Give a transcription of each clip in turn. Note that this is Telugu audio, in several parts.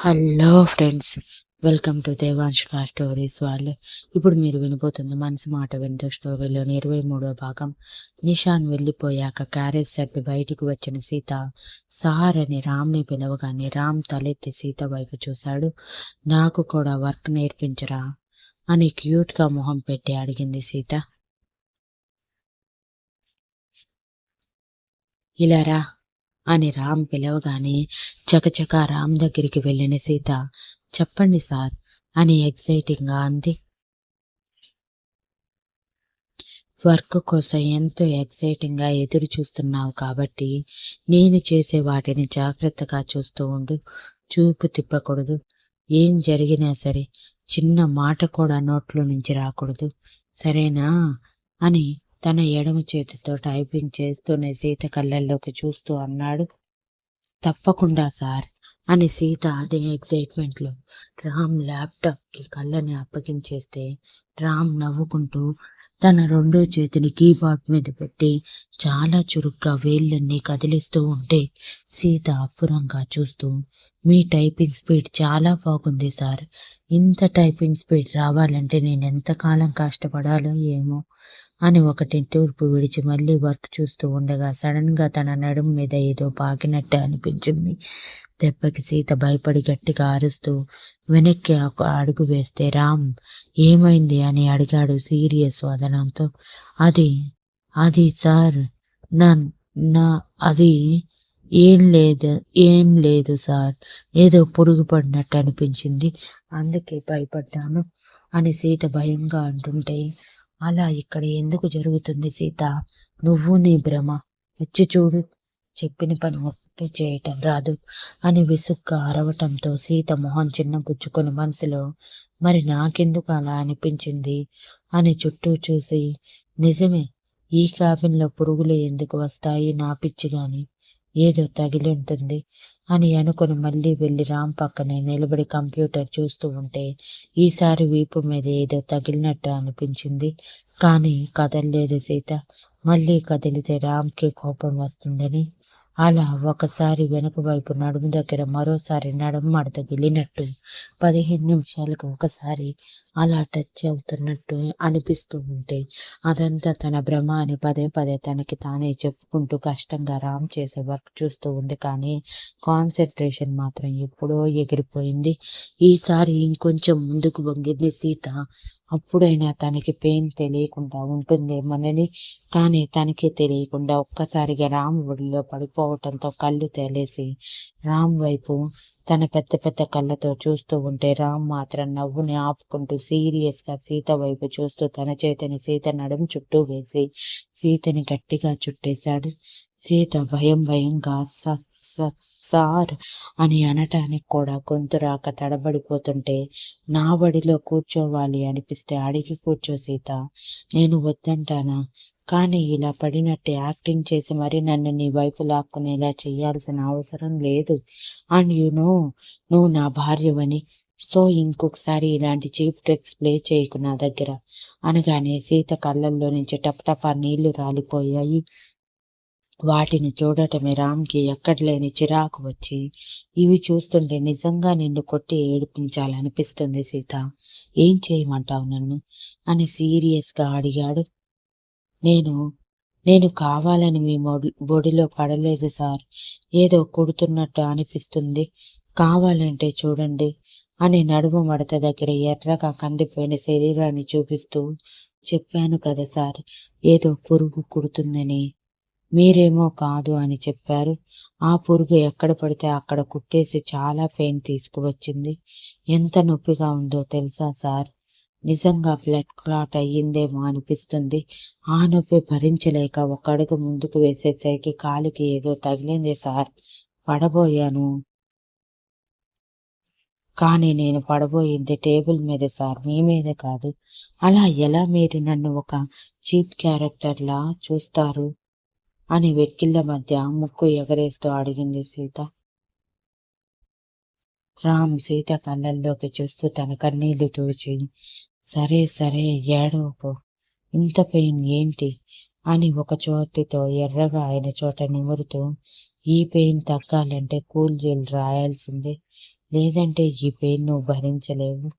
Hello friends welcome to Devanshika stories వాళ్ళు. ఇప్పుడు మీరు వినిపోతుంది మనసు మాట వింటూ స్టోరీలోని ఇరవై మూడో భాగం. నిషాన్ వెళ్ళిపోయాక క్యారేజ్ సర్ది బయటికి వచ్చిన సీత సహార్ అని రామ్ని పిలవగానే రామ్ తలెత్తి సీత వైపు చూశాడు. నాకు కూడా వర్క్ నేర్పించరా అని క్యూట్గా మొహం పెట్టి అడిగింది సీత. ఇలా రా అని రామ్ పిలవగానే చకచక రామ్ దగ్గరికి వెళ్ళిన సీత చెప్పండి సార్ అని ఎగ్జైటింగ్గా అంది. వర్క్ కోసం ఎంతో ఎక్సైటింగ్గా ఎదురు చూస్తున్నావు కాబట్టి నేను చేసే వాటిని జాగ్రత్తగా చూస్తూ ఉండు. చూపు తిప్పకూడదు. ఏం జరిగినా సరే చిన్న మాట కూడా నోట్లో నుంచి రాకూడదు. సరేనా? అని తన ఎడమ చేతితో టైపింగ్ చేస్తూనే సీత కళ్ళల్లోకి చూస్తూ అన్నాడు. తప్పకుండా సార్ అని సీత అదే ఎగ్జైట్మెంట్లో రామ్ ల్యాప్టాప్కి కళ్ళని అప్పగించేస్తే రామ్ నవ్వుకుంటూ తన రెండో చేతిని కీబోర్డ్ మీద పెట్టి చాలా చురుగ్గా వేళ్ళన్నీ కదిలిస్తూ ఉంటే సీత అప్పురంగా చూస్తూ మీ టైపింగ్ స్పీడ్ చాలా బాగుంది సార్. ఇంత టైపింగ్ స్పీడ్ రావాలంటే నేను ఎంతకాలం కష్టపడాలో ఏమో అని ఒకటి తూర్పు విడిచి మళ్ళీ వర్క్ చూస్తూ ఉండగా సడన్గా తన నడుం మీద ఏదో పాకినట్టు అనిపించింది. దెబ్బకి సీత భయపడి గట్టిగా అరుస్తూ వెనక్కి అడుగు వేస్తే రామ్ ఏమైంది? అని అడిగాడు సీరియస్ వదనంతో. అది అది సార్ నా నా అది ఏం లేదు ఏం లేదు సార్. ఏదో పురుగు పడినట్టు అనిపించింది. అందుకే భయపడ్డాను అని సీత భయంగా అంటుంటే అలా ఇక్కడ ఎందుకు జరుగుతుంది సీత? నువ్వు నీ భ్రమ. వచ్చి చూడు. చెప్పిన పని ఒక్కటే చేయటం రాదు అని విసుగ్గా అరవటంతో సీత మొహం చిన్న పుచ్చుకొని మనసులో మరి నాకెందుకు అలా అనిపించింది? అని చుట్టూ చూసి నిజమే ఈ క్యాబిన్లో పురుగులు ఎందుకు వస్తాయి నా పిచ్చి కానీ ఏదో తగిలి ఉంటుంది? అని అనుకుని మళ్ళీ వెళ్ళి రామ్ పక్కనే నిలబడి కంప్యూటర్ చూస్తూ ఉంటే ఈసారి వీపు మీద ఏదో తగిలినట్టు అనిపించింది. కానీ కదలలేదు సీత. మళ్ళీ కదిలితే రామ్కి కోపం వస్తుందని అలా ఒకసారి వెనుక వైపు నడుము దగ్గర మరోసారి నడుము మడత వెళ్ళినట్టు పదిహేను నిమిషాలకు ఒకసారి అలా టచ్ అవుతున్నట్టు అనిపిస్తూ ఉంటే అదంతా తన భ్రమ అని పదే పదే తనకి తానే చెప్పుకుంటూ కష్టంగా రామ్ చేసే వర్క్ చూస్తూ ఉంది కానీ కాన్సన్ట్రేషన్ మాత్రం ఎప్పుడో ఎగిరిపోయింది. ఈసారి ఇంకొంచెం ముందుకు వంగింది సీత. అప్పుడైనా తనకి పెయిన్ తెలియకుండా ఉంటుందేమోనని కానీ తనకి తెలియకుండా ఒక్కసారిగా రామ్ ఒడిలో పడిపో పడిపోవటంతో కళ్ళు తేలేసి రామ్ వైపు తన పెద్ద పెద్ద కళ్ళతో చూస్తూ ఉంటే రామ్ మాత్రం నవ్వుని ఆపుకుంటూ సీరియస్గా సీత వైపు చూస్తూ తన చేతిని సీత నడుము చుట్టూ వేసి సీతని గట్టిగా చుట్టేశాడు. సీత భయం భయంగా సార్ అని అనటానికి కూడా గొంతు రాక తడబడిపోతుంటే నా బడిలో కూర్చోవాలి అనిపిస్తే అడిగి కూర్చో సీత. నేను వద్దంటానా? కానీ ఇలా పడినట్టు యాక్టింగ్ చేసి మరి నన్ను నీ వైపు లాక్కునేలా చేయాల్సిన అవసరం లేదు. అండ్ యు నో నువ్వు నా భార్యవని. సో ఇంకొకసారి ఇలాంటి చీప్ ట్రిక్స్ ప్లే చేయకు నా దగ్గర. అనగానే సీత కళ్ళల్లో నుంచి టపటపా నీళ్ళు రాలిపోయాయి. వాటిని చూడటమే రామ్కి ఎక్కడలేని చిరాకు వచ్చి ఇవి చూస్తుంటే నిజంగా నిన్ను కొట్టి ఏడిపించాలనిపిస్తుంది సీత. ఏం చేయమంటావు నన్ను? అని సీరియస్గా అడిగాడు. నేను నేను కావాలని మీ బొడిలో పడలేదు సార్. ఏదో కొడుతున్నట్టు అనిపిస్తుంది. కావాలంటే చూడండి అని నడుము మడత దగ్గర ఎర్రగా కందిపోయిన శరీరాన్ని చూపిస్తూ చెప్పాను కదా సార్. ఏదో పురుగు కుడుతుందని. మీరేమో కాదు అని చెప్పారు. ఆ పురుగు ఎక్కడ పడితే అక్కడ కుట్టేసి చాలా పెయిన్ తీసుకువచ్చింది. ఎంత నొప్పిగా ఉందో తెలుసా సార్? నిజంగా బ్లడ్ క్లాట్ అయ్యిందేమో అనిపిస్తుంది. ఆ నొప్పి భరించలేక ఒక అడుగు ముందుకు వేసేసరికి కాలికి ఏదో తగిలింది సార్. పడబోయాను. కానీ నేను పడబోయింది టేబుల్ మీద సార్. మీ మీద కాదు. అలా ఎలా మీరు నన్ను ఒక చీప్ క్యారెక్టర్లా చూస్తారు? అని వెక్కిళ్ళ మధ్య ముక్కు ఎగరేస్తూ అడిగింది సీత. రామ్ సీత కళ్ళల్లోకి చూస్తూ తన కన్నీళ్ళు తూచి సరే సరే ఏడవకు ఇంత పెయిన్ ఏంటి? అని ఒక చోతితో ఎర్రగా ఆయన చోట నిమురుతూ ఈ పెయిన్ తగ్గాలంటే కూల్ జెల్ రాయాల్సిందే. లేదంటే ఈ పెయిన్ నువ్వు భరించలేవు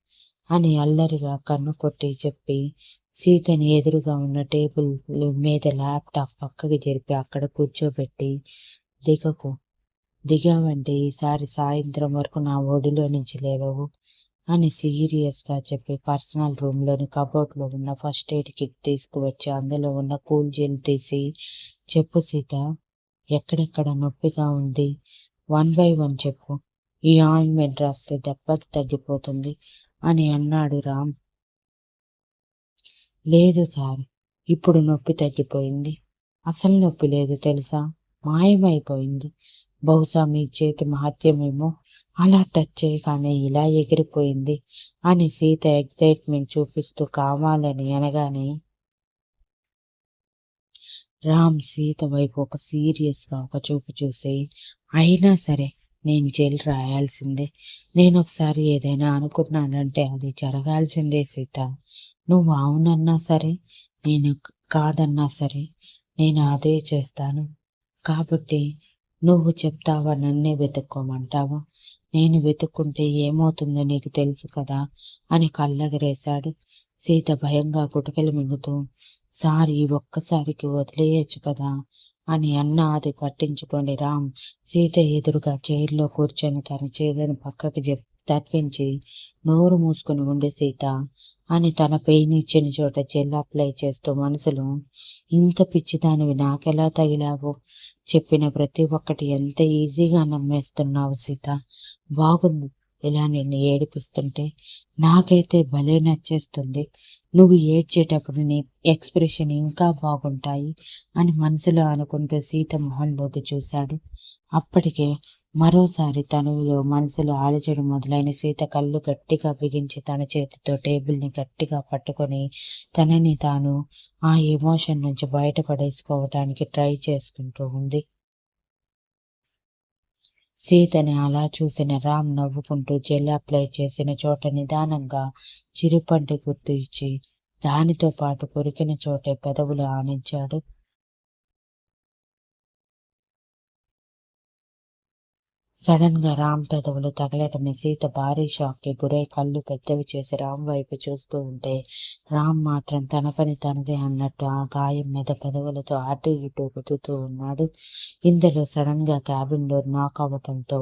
అని అల్లరిగా కన్ను కొట్టి చెప్పి సీతని ఎదురుగా ఉన్న టేబుల్ మీద ల్యాప్టాప్ పక్కకి జరిపి అక్కడ కూర్చోబెట్టి దిగకు. దిగావంటే ఈసారి సాయంత్రం వరకు నా ఒడిలో నుంచి లేవవు. అని సీరియస్గా చెప్పి పర్సనల్ రూమ్లోని కబోర్డ్లో ఉన్న ఫస్ట్ ఎయిడ్ కిట్ తీసుకువచ్చి అందులో ఉన్న కూల్ జెల్ తీసి చెప్పు సీత ఎక్కడెక్కడ నొప్పిగా ఉంది? వన్ బై వన్ చెప్పు. ఈ ఆయింట్మెంట్ రాస్తే దెబ్బకి తగ్గిపోతుంది అని అన్నాడు రామ్. లేదు సార్ ఇప్పుడు నొప్పి తగ్గిపోయింది. అసలు నొప్పి లేదు తెలుసా? మాయమైపోయింది. బహుశా మీ చేతి మహత్యమేమో. అలా టచ్ చేయగానే ఇలా ఎగిరిపోయింది అని సీత ఎక్సైట్మెంట్ చూపిస్తూ కావాలని అనగానే రామ్ సీత వైపు ఒక సీరియస్గా ఒక చూపు చూసి అయినా సరే నేను జైలు రాయాల్సిందే. నేను ఒకసారి ఏదైనా అనుకున్నానంటే అది జరగాల్సిందే సీత. నువ్వు అవునన్నా సరే నేను కాదన్నా సరే నేను అదే చేస్తాను. కాబట్టి నువ్వు చెప్తావా? నన్నే వెతుక్కోమంటావా? నేను వెతుక్కుంటే ఏమవుతుందో నీకు తెలుసు కదా? అని కళ్ళగరేశాడు. సీత భయంగా గుటకలు మింగుతూ సారి ఒక్కసారికి వదిలేయచ్చు కదా? అని అన్న అది పట్టించుకోండి రామ్. సీత ఎదురుగా చైర్లో కూర్చొని తన చీరను పక్కకి చెప్ తప్పించి నోరు మూసుకుని ఉండే సీత అని తన పెయిన్ ఇచ్చిన చోట జెల్ అప్లై చేస్తూ మనసులో ఇంత పిచ్చిదానివి నాకెలా తగిలావు? చెప్పిన ప్రతి ఒక్కటి ఎంత ఈజీగా నమ్మేస్తున్నావు సీత? బాగుంది ఇలా నిన్ను ఏడిపిస్తుంటే నాకైతే భలే నచ్చేస్తుంది. నువ్వు ఏడ్చేటప్పుడు నీ ఎక్స్ప్రెషన్ ఇంకా బాగుంటాయి అని మనసులో అనుకుంటూ సీత మొహంలోకి చూశాడు. అప్పటికే మరోసారి తనువులో మనసులో ఆలోచన మొదలైన సీత కళ్ళు గట్టిగా బిగించి తన చేతితో టేబుల్ని గట్టిగా పట్టుకొని తనని తాను ఆ ఎమోషన్ నుంచి బయటపడేసుకోవటానికి ట్రై చేసుకుంటూ ఉంది. సీతని అలా చూసిన రామ్ నవ్వుకుంటూ జెల్ అప్లై చేసిన చోట నిదానంగా చిరుపంటి గుర్తు ఇచ్చి దానితో పాటు కొరికిన చోటే పెదవులు ఆనించాడు. సడన్గా రామ్ పెదవులు తగలటమే సీత భారీ షాక్కి గురై కళ్ళు పెద్దవి చేసి రామ్ వైపు చూస్తూ ఉంటే రామ్ మాత్రం తన పని తనదే అన్నట్టు ఆ గాయం మీద పెదవులతో అటు ఇటు కుతుతూ ఉన్నాడు. ఇందులో సడన్గా క్యాబిన్ డోర్ నాక్ అవ్వటంతో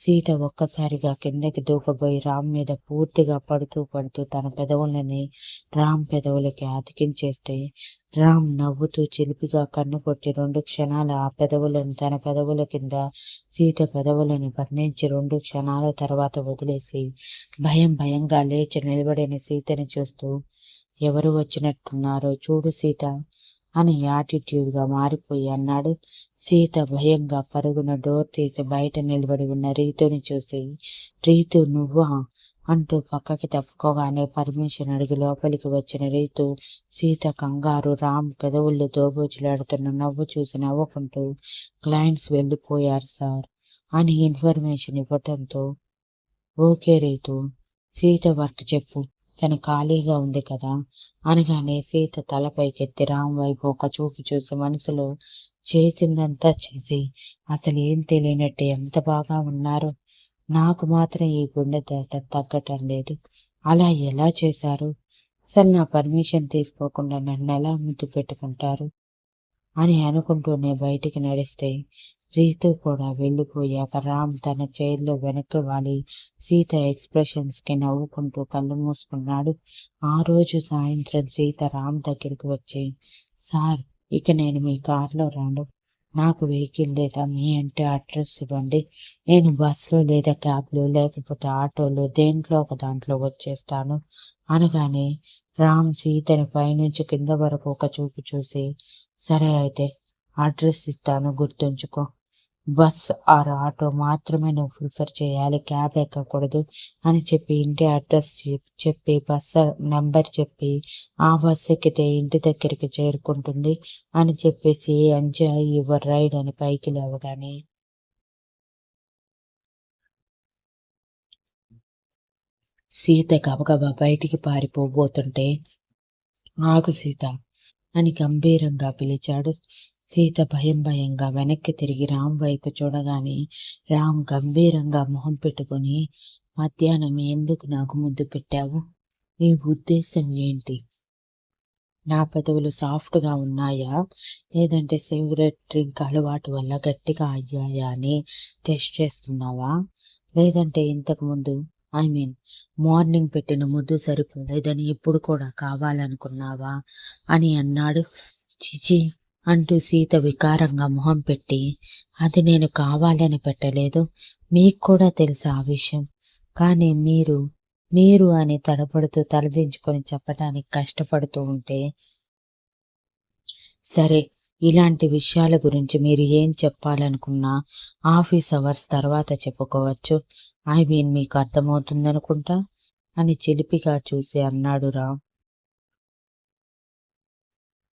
సీత ఒక్కసారిగా కిందకి దూకబోయి రామ్ మీద పూర్తిగా పడుతూ పడుతూ తన పెదవులని రామ్ పెదవులకి అతికించేస్తే రామ్ నవ్వుతూ చిలిపిగా కన్ను కొట్టి రెండు క్షణాల ఆ పెదవులను తన పెదవుల కింద సీత పెదవులను బంధించి రెండు క్షణాల తర్వాత వదిలేసి భయం భయంగా లేచి నిలబడిన సీతని చూస్తూ ఎవరు వచ్చినట్టున్నారో చూడు సీత అని యాటిట్యూడ్గా మారిపోయి అన్నాడు. సీత భయంగా పరుగున డోర్ తీసి బయట నిలబడి ఉన్న రీతుని చూసి రీతు నువ్వా? అంటూ పక్కకి తప్పుకోగానే పర్మిషన్ అడిగి లోపలికి వచ్చిన రీతు సీత కంగారు రామ్ పెదవుల్లో దోబూచులాడుతున్న నవ్వు చూసి నవ్వుకుంటూ క్లయింట్స్ వెళ్ళిపోయారు సార్ అని ఇన్ఫర్మేషన్ ఇవ్వటంతో ఓకే రీతు సీత వర్క్ చెప్పు తను ఖాళీగా ఉంది కదా అనగానే సీత తలపైకెత్తి రామ్ వైపు ఒక చూపు చూసి మనసులో చేసిందంతా చేసి అసలు ఏం తెలియనట్టు ఎంత బాగా ఉన్నారు నాకు మాత్రం ఈ గుండె తగ్గ తగ్గటం లేదు. అలా ఎలా చేశారు? అసలు నా పర్మిషన్ తీసుకోకుండా నన్ను ఎలా ముద్దు పెట్టుకుంటారు? అని అనుకుంటూనే బయటికి నడిస్తే రీతు కూడా వెళ్ళిపోయాక రామ్ తన చైర్లో వెనక్కి వాలి. సీత ఎక్స్ప్రెషన్స్కి నవ్వుకుంటూ కళ్ళు మూసుకున్నాడు. ఆ రోజు సాయంత్రం సీత రామ్ దగ్గరికి వచ్చి సార్ ఇక నేను మీ కార్లో రాను. నాకు వెహికల్ లేదా మీ అంటే అడ్రస్ ఇవ్వండి. నేను బస్సులో లేదా క్యాబ్లో లేకపోతే ఆటోలో దేంట్లో ఒక దాంట్లో వచ్చేస్తాను. అనగానే రామ్ సీతని పైనుంచి కింద వరకు ఒక చూపు చూసి సరే అయితే అడ్రస్ ఇస్తాను గుర్తుంచుకో. బస్ ఆర్ ఆటో మాత్రమే నువ్వు ప్రిఫర్ చేయాలి క్యాబ్ ఎక్కకూడదు అని చెప్పి ఇంటి అడ్రస్ చెప్పి బస్ నెంబర్ చెప్పి ఆ బస్ ఎక్కితే ఇంటి దగ్గరికి చేరుకుంటుంది అని చెప్పేసి ఎంజాయ్ యువర్ రైడ్ అని పైకి లేవగానే. సీత గబగబా బయటికి పారిపోబోతుంటే ఆగు సీత అని గంభీరంగా పిలిచాడు. సీత భయం భయంగా వెనక్కి తిరిగి రామ్ వైపు చూడగానే రామ్ గంభీరంగా మొహం పెట్టుకొని మధ్యాహ్నం ఎందుకు నాకు ముద్దు పెట్టావు? నీ ఉద్దేశం ఏంటి? నా పెదవులు సాఫ్ట్గా ఉన్నాయా? లేదంటే సిగరెట్ డ్రింక్ అలవాటు వల్ల గట్టిగా అయ్యాయా? అని టెస్ట్ చేస్తున్నావా? లేదంటే ఇంతకు ముందు ఐ మీన్ మార్నింగ్ పెట్టిన ముద్దు సరిపోలేదని ఇప్పుడు కూడా కావాలనుకున్నావా? అని అన్నాడు. చిచి అంటూ సీత వికారంగా మొహం పెట్టి అది నేను కావాలని పెట్టలేదు. మీకు కూడా తెలుసు ఆ విషయం. కానీ మీరు మీరు అని తడపడుతూ తలదించుకొని చెప్పడానికి కష్టపడుతూ ఉంటే సరే ఇలాంటి విషయాల గురించి మీరు ఏం చెప్పాలనుకున్నా ఆఫీస్ అవర్స్ తర్వాత చెప్పుకోవచ్చు. ఐ మీన్ మీకు అర్థమవుతుందనుకుంటా? అని చిలిపిగా చూసి అన్నాడు రామ్.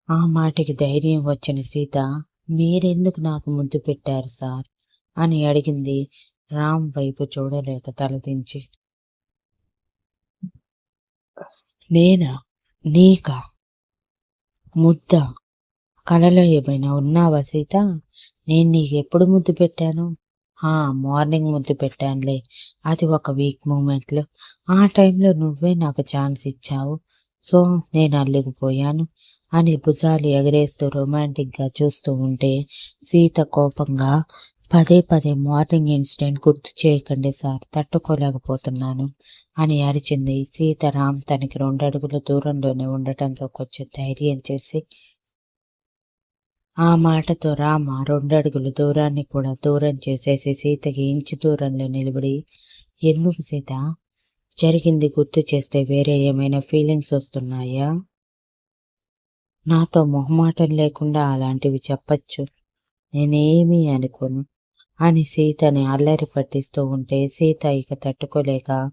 ఆ మాటకి ధైర్యం వచ్చిన సీత మీరెందుకు నాకు ముద్దు పెట్టారు సార్? అని అడిగింది రామ్ వైపు చూడలేక తలదించి. నేనా? నీకా? ముద్ద? కలలో ఏమైనా ఉన్నావా సీత? నేను నీకు ఎప్పుడు ముద్దు పెట్టాను? ఆ మార్నింగ్ ముద్దు పెట్టానులే. అది ఒక వీక్ మూమెంట్లో. ఆ టైంలో నువ్వే నాకు ఛాన్స్ ఇచ్చావు. సో నేను అల్లిగిపోయాను. అని భుజాలు ఎగరేస్తూ రొమాంటిక్గా చూస్తూ ఉంటే సీత కోపంగా పదే పదే మార్నింగ్ ఇన్సిడెంట్ గుర్తు చేయకండి సార్ తట్టుకోలేకపోతున్నాను అని అరిచింది. సీతారాం తనకి రెండు అడుగుల దూరంలోనే ఉండటంతో కొంచెం ధైర్యం చేసి ఆ మాటతో రామ రెండడుగుల దూరాన్ని కూడా దూరం చేసేసి సీతకి ఇంచు దూరంలో నిలబడి ఎందుకు సీత? జరిగింది గుర్తు చేస్తే వేరే ఏమైనా ఫీలింగ్స్ వస్తున్నాయా? నాతో మొహమాటం లేకుండా అలాంటివి చెప్పచ్చు. నేనేమీ అనుకోను. అని సీతని అల్లరి పట్టిస్తూ ఉంటే సీత ఇక తట్టుకోలేక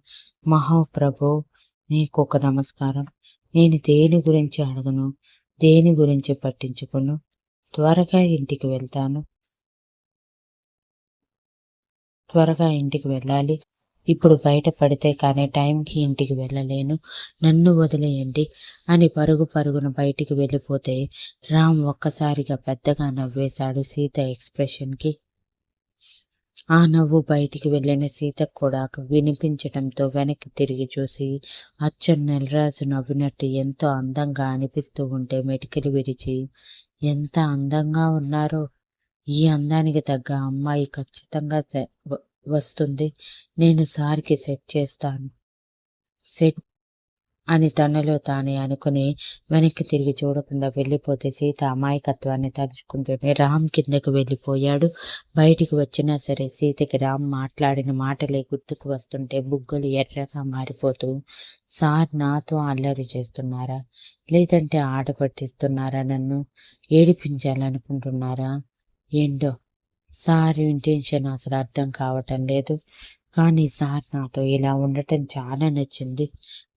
మహాప్రభు నీకు ఒక నమస్కారం. నేను దేని గురించి అడగను? దేని గురించి పట్టించుకును? త్వరగా ఇంటికి వెళ్తాను. త్వరగా ఇంటికి వెళ్ళాలి. ఇప్పుడు బయట పడితే కానీ టైంకి ఇంటికి వెళ్ళలేను. నన్ను వదిలేయండి అని పరుగు పరుగున బయటికి వెళ్ళిపోతే రామ్ ఒక్కసారిగా పెద్దగా నవ్వేశాడు సీత ఎక్స్ప్రెషన్కి. ఆ నవ్వు బయటికి వెళ్ళిన సీతకు కూడా వినిపించటంతో వెనక్కి తిరిగి చూసి అచ్చం నెలరాజు నవ్వినట్టు ఎంతో అందంగా అనిపిస్తూ ఉంటే మెటికలు విరిచి ఎంత అందంగా ఉన్నారో. ఈ అందానికి తగ్గ అమ్మాయి ఖచ్చితంగా వస్తుంది. నేను సార్కి సెట్ చేస్తాను. సెట్ అని తనలో తానే అనుకుని వెనక్కి తిరిగి చూడకుండా వెళ్ళిపోతే సీత అమాయకత్వాన్ని తలుచుకుంటుంది. రామ్ కిందకు వెళ్ళిపోయాడు. బయటికి వచ్చినా సరే సీతకి రామ్ మాట్లాడిన మాటలే గుర్తుకు వస్తుంటే బుగ్గలు ఎర్రగా మారిపోతూ సార్ నాతో అల్లరి చేస్తున్నారా? లేదంటే ఆట పట్టిస్తున్నారా నన్ను? ఏడిపించాలనుకుంటున్నారా? ఏంటో సార్ ఇంటెన్షన్ అసలు అర్థం కావటం లేదు. కానీ సార్ నాతో ఇలా ఉండటం చాలా నచ్చింది.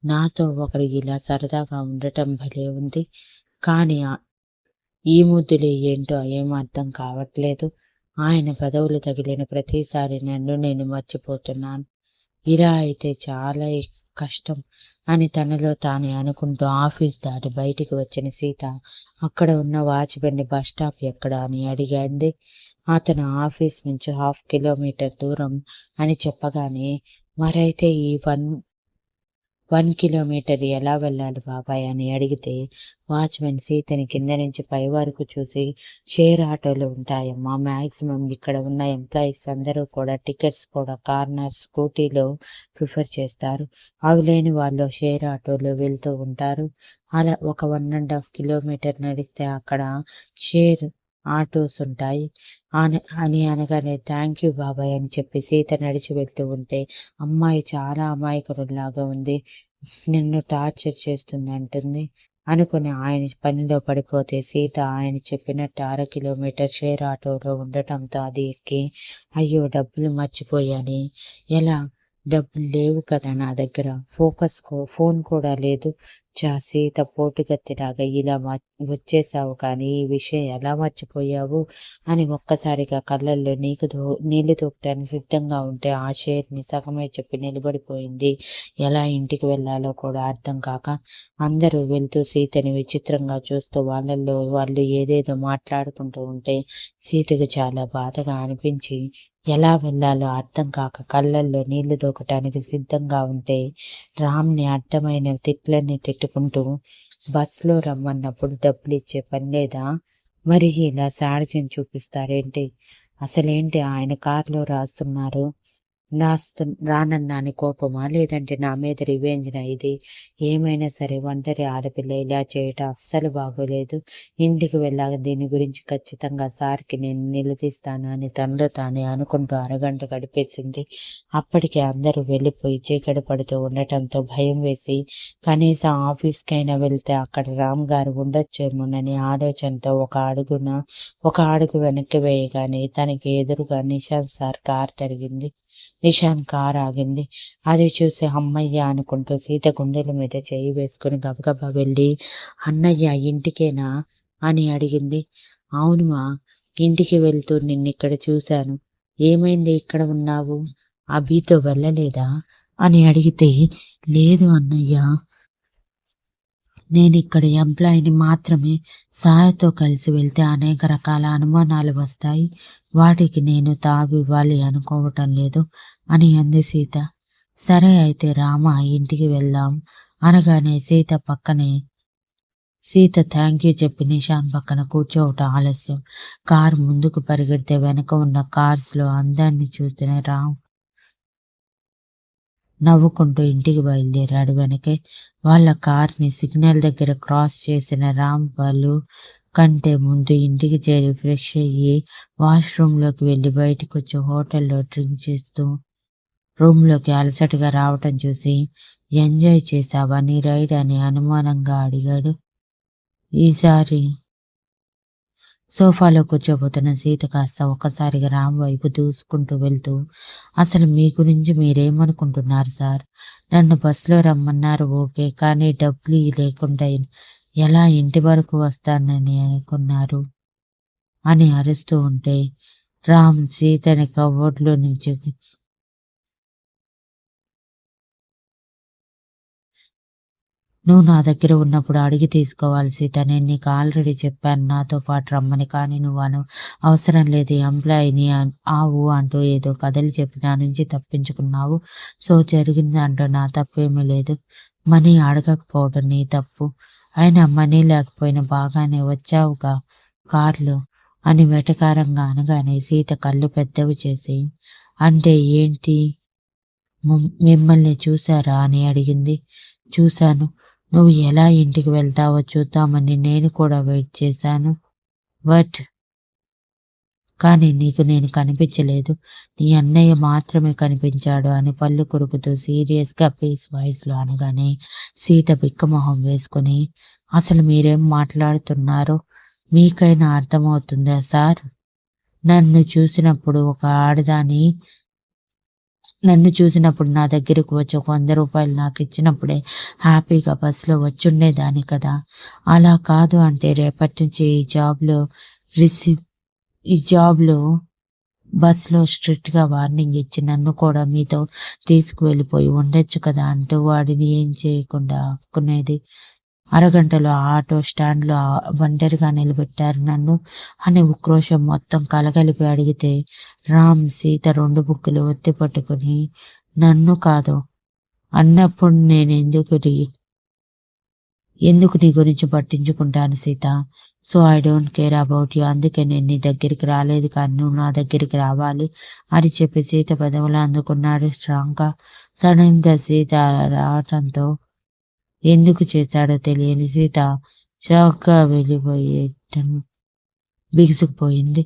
నాతో ఒకరు ఇలా సరదాగా ఉండటం భలే ఉంది. కానీ ఈ ముద్దులే ఏంటో ఏం అర్థం కావట్లేదు. ఆయన పదవులు తగిలిన ప్రతిసారి నన్ను నేను మర్చిపోతున్నాను. ఇలా అయితే చాలా కష్టం అని తనలో తానే అనుకుంటూ ఆఫీస్ దాటి బయటికి వచ్చిన సీత అక్కడ ఉన్న వాచ్మెన్ బస్ స్టాప్ ఎక్కడ అని అడిగాండి అతను ఆఫీస్ నుంచి హాఫ్ కిలోమీటర్ దూరం అని చెప్పగానే మరైతే ఈ వన్ వన్ కిలోమీటర్ ఎలా వెళ్ళాలి బాబాయ్? అని అడిగితే వాచ్మెన్ సీతని కింద నుంచి పై వరకు చూసి షేర్ ఆటోలు ఉంటాయమ్మా. మ్యాక్సిమం ఇక్కడ ఉన్న ఎంప్లాయీస్ అందరూ కూడా టికెట్స్ కూడా కార్నర్ స్కూటీలో ప్రిఫర్ చేస్తారు. అవి లేని వాళ్ళు షేర్ ఆటోలో వెళ్తూ ఉంటారు. అలా ఒక వన్ అండ్ హాఫ్ కిలోమీటర్ నడిస్తే అక్కడ షేర్ ఆటోస్ ఉంటాయి అని అని అనగానే థ్యాంక్ యూ బాబాయ్ అని చెప్పి సీత నడిచి వెళ్తూ ఉంటే అమ్మాయి చాలా అమాయకుడులాగా ఉంది. నిన్ను టార్చర్ చేస్తుంది అంటుంది. అనుకుని ఆయన పనిలో పడిపోతే సీత ఆయన చెప్పినట్టు అర కిలోమీటర్ షేర్ ఆటోలో ఉండటంతో అది ఎక్కి అయ్యో డబ్బులు మర్చిపోయాని. ఎలా? డబ్బులు లేవు కదా నా దగ్గర. ఫోకస్ ఫోన్ కూడా లేదు. చా సీత పోటుగత్తిలాగా ఇలా వచ్చేసావు కానీ ఈ విషయం ఎలా మర్చిపోయావు అని ఒక్కసారిగా కళ్ళల్లో నీకు నీళ్ళు తూకటానికి సిద్ధంగా ఉంటే ఆ షేర్ని సగమే చెప్పి నిలబడిపోయింది. ఎలా ఇంటికి వెళ్ళాలో కూడా అర్థం కాక అందరూ వెళ్తూ సీతని విచిత్రంగా చూస్తూ వాళ్ళల్లో వాళ్ళు ఏదేదో మాట్లాడుకుంటూ ఉంటే సీతకు చాలా బాధగా అనిపించి ఎలా వెళ్ళాలో అర్థం కాక కళ్ళల్లో నీళ్ళు దూకటానికి సిద్ధంగా ఉంటే రామ్ని అడ్డమైన తిట్లన్నీ తిట్టుకుంటూ బస్సులో రమ్మన్నప్పుడు డబ్బులు ఇచ్చే పని లేదా? మరి ఇలా సాడిచిని చూపిస్తారేంటి? అసలేంటి ఆయన కారులో రాస్తున్నారు? రాస్తు రానన్నాని కోపమా? లేదంటే నా మీద రివెంజ్నా ఇది? ఏమైనా సరే ఒంటరి ఆడపిల్ల ఇలా చేయటం అస్సలు బాగోలేదు. ఇంటికి వెళ్ళాక దీని గురించి ఖచ్చితంగా సార్కి నేను నిలదీస్తాను అని తనలో తానే అనుకుంటూ అరగంట గడిపేసింది. అప్పటికే అందరూ వెళ్ళిపోయి చీకటి పడుతూ ఉండటంతో భయం వేసి కనీసం ఆఫీస్కైనా వెళ్తే అక్కడ రామ్ గారు ఉండొచ్చేమోనని ఆలోచనతో ఒక అడుగున ఒక అడుగు వెనక్కి వేయగానే తనకి ఎదురుగా నిషాంత్ సార్ కార్ తిరిగింది నిషాన్ కారు ఆగింది అది చూసి అమ్మయ్య అనుకుంటూ సీత గుండెల మీద చేయి వేసుకుని గబగబా వెళ్ళి అన్నయ్య ఇంటికేనా? అని అడిగింది. అవునుమా ఇంటికి వెళ్తూ నిన్ను ఇక్కడ చూశాను. ఏమైంది? ఇక్కడ ఉన్నావు? అభితో వెళ్ళలేదా? అని అడిగితే లేదు అన్నయ్య నేను ఇక్కడ ఎంప్లాయీని మాత్రమే సాయతో కలిసి వెళ్తే అనేక రకాల అనుమానాలు వస్తాయి. వాటికి నేను తావివ్వాలి అనుకోవటం లేదు అని అంది సీత. సరే అయితే రామ ఇంటికి వెళ్దాం అనగానే సీత పక్కనే సీత థ్యాంక్ యూ చెప్పి నిషాన్ పక్కన కూర్చోవటం ఆలస్యం. కారు ముందుకు పరిగెడితే వెనక ఉన్న కార్స్లో అందాన్ని చూసిన రామ్ నవ్వుకుంటూ ఇంటికి బయలుదేరాడు వెనకే. వాళ్ళ కార్ని సిగ్నల్ దగ్గర క్రాస్ చేసిన రామ్ వాళ్ళు కంటే ముందు ఇంటికి చేరి ఫ్రెష్ అయ్యి వాష్రూమ్లోకి వెళ్ళి బయటకు వచ్చి హోటల్లో డ్రింక్ చేస్తూ రూమ్లోకి అలసటగా రావటం చూసి ఎంజాయ్ చేసావా నీ రైడ్? అని అనుమానంగా అడిగాడు. ఈసారి సోఫాలో కూర్చోబోతున్న సీత కాస్త ఒక్కసారిగా రామ్ వైపు దూసుకుంటూ వెళ్తూ అసలు మీ గురించి మీరేమనుకుంటున్నారు సార్? నన్ను బస్సులో రమ్మన్నారు ఓకే కానీ డబ్బులు లేకుండా ఎలా ఇంటి వరకు వస్తానని అనుకున్నారు? అని అరుస్తూ ఉంటే రామ్ సీతని కబోర్డ్లో నుంచి నువ్వు నా దగ్గర ఉన్నప్పుడు అడిగి తీసుకోవాలి సీత నేను నీకు ఆల్రెడీ చెప్పాను. నాతో పాటు రమ్మని కానీ నువ్వు అను అవసరం లేదు. ఎంప్లాయీని ఆవు అంటూ ఏదో కథలు చెప్పి నా నుంచి తప్పించుకున్నావు. సో జరిగింది అంటూ నా తప్పేమీ లేదు. మనీ అడగకపోవడం నీ తప్పు. అయినా మనీ లేకపోయినా బాగానే వచ్చావుగా కార్లు అని వెటకారంగా అనగానే సీత కళ్ళు పెద్దవి చేసి అంటే ఏంటి? మిమ్మల్ని చూసారా అని అడిగింది. చూశాను. నువ్వు ఎలా ఇంటికి వెళ్తావో చూద్దామని నేను కూడా వెయిట్ చేశాను. బట్ కానీ నీకు నేను కనిపించలేదు. నీ అన్నయ్య మాత్రమే కనిపించాడు అని పళ్ళు కొరుకుతూ సీరియస్గా ఫేస్ వాయిస్లో అనగానే సీత బిక్కమొహం వేసుకుని అసలు మీరేం మాట్లాడుతున్నారో? మీకైనా అర్థమవుతుందా సార్? నన్ను చూసినప్పుడు ఒక ఆడదాని నన్ను చూసినప్పుడు నా దగ్గరకు వచ్చి ఒక వంద రూపాయలు నాకు ఇచ్చినప్పుడే హ్యాపీగా బస్సులో వచ్చుండేదాన్ని కదా. అలా కాదు అంటే రేపటి నుంచి ఈ జాబ్లో రిసీవ్ ఈ జాబ్లో బస్సులో స్ట్రిక్ట్గా వార్నింగ్ ఇచ్చి నన్ను కూడా మీతో తీసుకువెళ్ళిపోయి ఉండొచ్చు కదా అంటూ వాడిని ఏం చేయకుండా ఆపుకునేది. అరగంటలో ఆటో స్టాండ్లో ఒంటరిగా నిలబెట్టారు నన్ను అని ఉక్రోషం మొత్తం కలగలిపి అడిగితే రామ్ సీత రెండు బుక్కులు ఒత్తి పట్టుకుని నన్ను కాదు. అన్నప్పుడు నేను ఎందుకు ఎందుకు నీ గురించి పట్టించుకుంటాను Sita? So I don't care about you. అందుకే నేను నీ దగ్గరికి రాలేదు కానీ నువ్వు నా దగ్గరికి రావాలి అని చెప్పి సీత పెదవులు అందుకున్నాడు. స్ట్రాంగ్గా సడన్గా సీత రావటంతో ఎందుకు చేశాడో తెలియని సీత షాక్గా వెళ్ళిపోయేటను బిగుసుకుపోయింది.